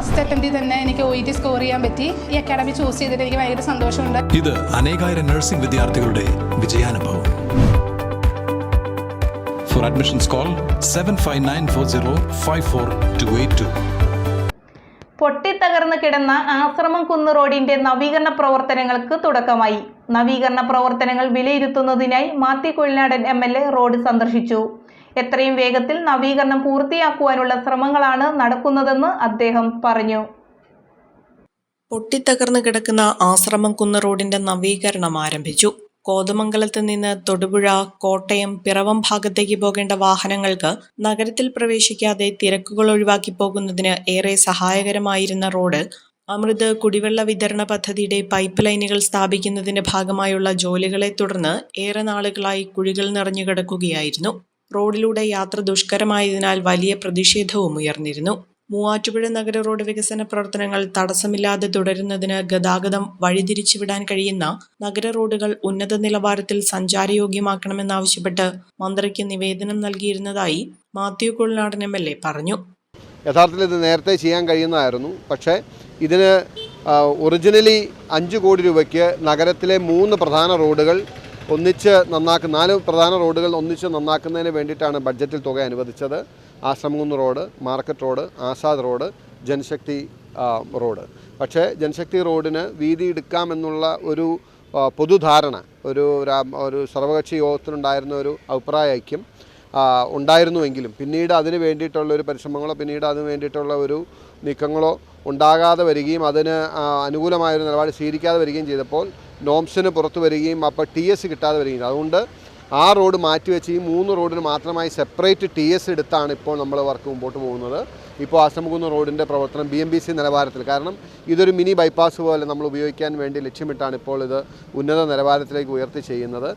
First അറ്റംപ്റ്റിൽ തന്നെ എനിക്ക് O E T score ചെയ്യാൻ പറ്റി. ഈ അക്കാഡമി ചൂസ് ചെയ്തിട്ട് എനിക്ക് ഭയങ്കര സന്തോഷമുണ്ട്. ഇത് അനേകായിരം നഴ്സിംഗ് വിദ്യാർത്ഥികളുടെ വിജയാനുഭവം. For admissions call seven five nine four zero five four two eight two പൊട്ടിത്തകർന്ന് കിടന്ന ആശ്രമം കുന്ന് റോഡിന്റെ നവീകരണ പ്രവർത്തനങ്ങൾക്ക് തുടക്കമായി. നവീകരണ പ്രവർത്തനങ്ങൾ വിലയിരുത്തുന്നതിനായി Mathew Kuzhinadan M L A road സന്ദർശിച്ചു. എത്രയും വേഗത്തിൽ നവീകരണം പൂർത്തിയാക്കുവാനുള്ള ശ്രമങ്ങളാണ് നടക്കുന്നതെന്ന് അദ്ദേഹം പറഞ്ഞു. പൊട്ടിത്തകർന്നു കിടക്കുന്ന ആശ്രമം കുന്ന റോഡിന്റെ നവീകരണം ആരംഭിച്ചു. കോതമംഗലത്ത് നിന്ന് തൊടുപുഴ കോട്ടയം പിറവം ഭാഗത്തേക്ക് പോകേണ്ട വാഹനങ്ങൾക്ക് നഗരത്തിൽ പ്രവേശിക്കാതെ തിരക്കുകൾ ഒഴിവാക്കി പോകുന്നതിന് ഏറെ സഹായകരമായിരുന്ന റോഡ് അമൃത് കുടിവെള്ള വിതരണ പദ്ധതിയുടെ പൈപ്പ് ലൈനുകൾ സ്ഥാപിക്കുന്നതിന്റെ ഭാഗമായുള്ള ജോലികളെ തുടർന്ന് ഏറെ നാളുകളായി കുഴികൾ നിറഞ്ഞു കിടക്കുകയായിരുന്നു. റോഡിലൂടെ യാത്ര ദുഷ്കരമായതിനാൽ വലിയ പ്രതിഷേധവും ഉയർന്നിരുന്നു. മൂവാറ്റുപുഴ നഗര റോഡ് വികസന പ്രവർത്തനങ്ങൾ തടസ്സമില്ലാതെ തുടരുന്നതിന് ഗതാഗതം വഴിതിരിച്ചുവിടാൻ കഴിയുന്ന നഗര റോഡുകൾ ഉന്നത നിലവാരത്തിൽ സഞ്ചാരയോഗ്യമാക്കണമെന്നാവശ്യപ്പെട്ട് മന്ത്രിക്ക് നിവേദനം നൽകിയിരുന്നതായി Mathew Kulanadan M L A പറഞ്ഞു. യഥാർത്ഥത്തിൽ ഇത് നേരത്തെ ചെയ്യാൻ കഴിയുന്നതായിരുന്നു. പക്ഷേ ഇതിന് ഒറിജിനലി അഞ്ച് കോടി രൂപയ്ക്ക് നഗരത്തിലെ മൂന്ന് പ്രധാന റോഡുകൾ ഒന്നിച്ച് നന്നാക്കുന്ന നാല് പ്രധാന റോഡുകൾ ഒന്നിച്ച് നന്നാക്കുന്നതിന് വേണ്ടിയിട്ടാണ് ബഡ്ജറ്റിൽ തുക അനുവദിച്ചത്. Ashramakunnu road market road Azad road Janashakthi road. പക്ഷേ ജനശക്തി റോഡിന് വീതി എടുക്കാമെന്നുള്ള ഒരു പൊതുധാരണ ഒരു ഒരു സർവകക്ഷി യോഗത്തിനുണ്ടായിരുന്ന ഒരു അഭിപ്രായ ഐക്യം ഉണ്ടായിരുന്നുവെങ്കിലും പിന്നീട് അതിന് വേണ്ടിയിട്ടുള്ള ഒരു പരിശ്രമങ്ങളോ പിന്നീട് അതിന് വേണ്ടിയിട്ടുള്ള ഒരു നീക്കങ്ങളോ ഉണ്ടാകാതെ വരികയും അതിന് അനുകൂലമായൊരു നിലപാട് സ്വീകരിക്കാതെ വരികയും ചെയ്തപ്പോൾ നോംസിന് പുറത്തു വരികയും അപ്പോൾ ടി എസ് കിട്ടാതെ വരികയും അതുകൊണ്ട് ആ റോഡ് മാറ്റിവെച്ച് ഈ മൂന്ന് റോഡിന് മാത്രമായി സെപ്പറേറ്റ് ടി എസ് എടുത്താണ് ഇപ്പോൾ നമ്മൾ വർക്ക് മുമ്പോട്ട് പോകുന്നത്. ഇപ്പോൾ ആശ്രമകുന്ന് റോഡിന്റെ പ്രവർത്തനം ബി എം ബി സി നിലവാരത്തിൽ. കാരണം ഇതൊരു മിനി ബൈപ്പാസ് പോലെ നമ്മൾ ഉപയോഗിക്കാൻ വേണ്ടി ലക്ഷ്യമിട്ടാണ് ഇപ്പോൾ ഇത് ഉന്നത നിലവാരത്തിലേക്ക് ഉയർത്തി ചെയ്യുന്നത്.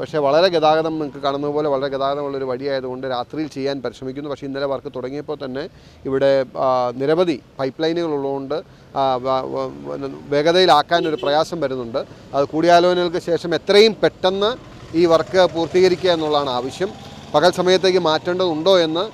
പക്ഷേ വളരെ ഗതാഗതം നിങ്ങൾക്ക് കാണുന്ന പോലെ വളരെ ഗതാഗതമുള്ളൊരു വഴിയായതുകൊണ്ട് രാത്രിയിൽ ചെയ്യാൻ പരിശ്രമിക്കുന്നു. പക്ഷേ ഇന്നലെ വർക്ക് തുടങ്ങിയപ്പോൾ തന്നെ ഇവിടെ നിരവധി പൈപ്പ് ലൈനുകൾ ഉള്ളതുകൊണ്ട് വേഗതയിലാക്കാൻ ഒരു പ്രയാസം വരുന്നുണ്ട്. അത് കൂടിയാലോചനകൾക്ക് ശേഷം എത്രയും പെട്ടെന്ന് ഈ വർക്ക് പൂർത്തീകരിക്കുക എന്നുള്ളതാണ് ആവശ്യം. പകൽ സമയത്തേക്ക് മാറ്റേണ്ടതുണ്ടോ എന്ന്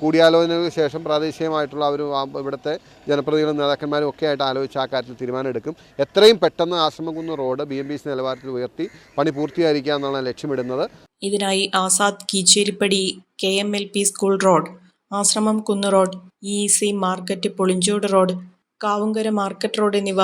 കൂടിയാലോചനകൾക്ക് ശേഷം പ്രാദേശികമായിട്ടുള്ള അവർ ഇവിടുത്തെ ജനപ്രതിനിധികളും നേതാക്കന്മാരും ഒക്കെ ആയിട്ട് ആലോചിച്ച് ആ കാര്യത്തിൽ തീരുമാനമെടുക്കും. എത്രയും പെട്ടെന്ന് Ashramakunnu road B M B C നിലവാരത്തിൽ ഉയർത്തി പണി പൂർത്തീകരിക്കുക എന്നാണ് ലക്ഷ്യമിടുന്നത്. ഇതിനായി Azad Keecheripady K M L P school road Ashramam Kunnu road E C market Polinjode road Kavunkara market road എന്നിവ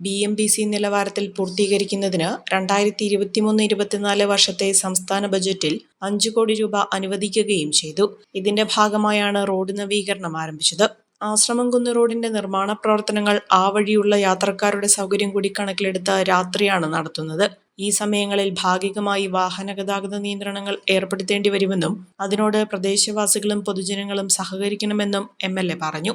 ബി എം ബി സി നിലവാരത്തിൽ പൂർത്തീകരിക്കുന്നതിന് രണ്ടായിരത്തി ഇരുപത്തിമൂന്ന് ഇരുപത്തിനാല് വർഷത്തെ സംസ്ഥാന ബജറ്റിൽ അഞ്ചു കോടി രൂപ അനുവദിക്കുകയും ചെയ്തു. ഇതിന്റെ ഭാഗമായാണ് റോഡ് നവീകരണം ആരംഭിച്ചത്. ആശ്രമംകുന്ന് റോഡിന്റെ നിർമ്മാണ പ്രവർത്തനങ്ങൾ ആ വഴിയുള്ള യാത്രക്കാരുടെ സൗകര്യം കൂടി കണക്കിലെടുത്ത് രാത്രിയാണ് നടത്തുന്നത്. ഈ സമയങ്ങളിൽ ഭാഗികമായി വാഹന ഗതാഗത നിയന്ത്രണങ്ങൾ ഏർപ്പെടുത്തേണ്ടി വരുമെന്നും അതിനോട് പ്രദേശവാസികളും പൊതുജനങ്ങളും സഹകരിക്കണമെന്നും എ പറഞ്ഞു.